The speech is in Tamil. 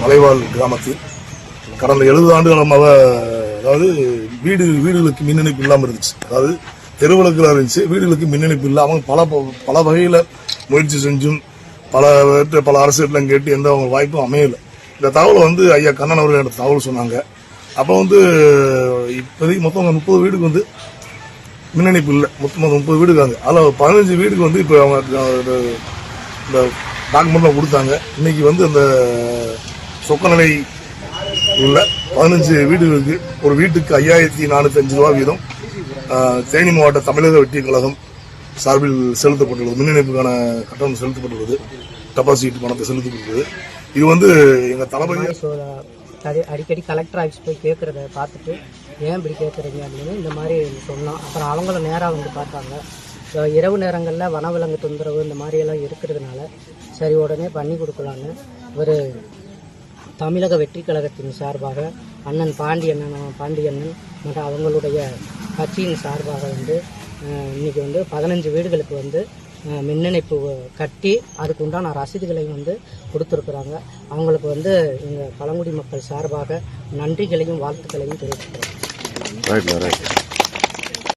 மலைவாழ் கிராமத்தில் கடந்த எழுபது ஆண்டுகளமாக அதாவது வீடு வீடுகளுக்கு மின் இணைப்பு இல்லாமல் இருந்துச்சு. அதாவது தெருவிளக்குல இருந்துச்சு. வீடுகளுக்கு மின் இணைப்பு இல்லாமல் பல ப- பல வகையில் முயற்சி செஞ்சும் பல பல அரசியல்லாம் கேட்டு எந்த அவங்க வாய்ப்பும் அமையலை. இந்த தகவலை வந்து ஐயா கண்ணன் அவர்கள் எனக்கு தகவல் சொன்னாங்க. அப்போ வந்து இப்போதைக்கு மொத்தம் முப்பது வீடுக்கு வந்து மின் இணைப்பு இல்லை மொத்தமாக முப்பது வீடு இருக்காங்க அதில் பதினஞ்சு வீடுக்கு வந்து இப்போ அவங்க இந்த- இந்த டாக்குமெண்ட்லாம் கொடுத்தாங்க. இன்னைக்கு வந்து அந்த சொக்கநிலை உள்ள பதினஞ்சு வீடுகளுக்கு ஒரு வீட்டுக்கு ஐயாயிரத்தி நானூத்தி அஞ்சு ரூபா வீதம். தேனி மாவட்ட தமிழக வெற்றி கழகம் சார்பில் செலுத்தப்பட்டுள்ளது. மின் இணைப்புக்கான கட்டணம் செலுத்தப்பட்டுள்ளது. டெபாசிட் பணத்தை செலுத்தப்பட்டுள்ளது. இது வந்து எங்க தளபதி அடிக்கடி கலெக்டர் ஆஃபீஸ் போய் கேட்குறத பார்த்துட்டு ஏன் இப்படி கேட்குறீங்க அப்படின்னு இந்த மாதிரி சொன்னோம் அப்புறம் அவங்களும் நேராக வந்து பார்த்தாங்க. இரவு நேரங்களில் வனவிலங்கு தொந்தரவு இந்த மாதிரியெல்லாம் இருக்கிறதுனால சரி உடனே பண்ணி கொடுக்கலான்னு ஒரு தமிழக வெற்றி கழகத்தின் சார்பாக அண்ணன் பாண்டியண்ணன் பாண்டியண்ணன் மற்றும் அவங்களுடைய கட்சியின் சார்பாக வந்து இன்னைக்கு வந்து பதினஞ்சு வீடுகளுக்கு வந்து மின்னணைப்பு கட்டி அதுக்கு உண்டான ரசீதுகளையும் வந்து கொடுத்துருக்குறாங்க. அவங்களுக்கு வந்து எங்கள் பழங்குடி மக்கள் சார்பாக நன்றிகளையும் வாழ்த்துக்களையும் தெரிவித்துக்கிறோம் ரைட்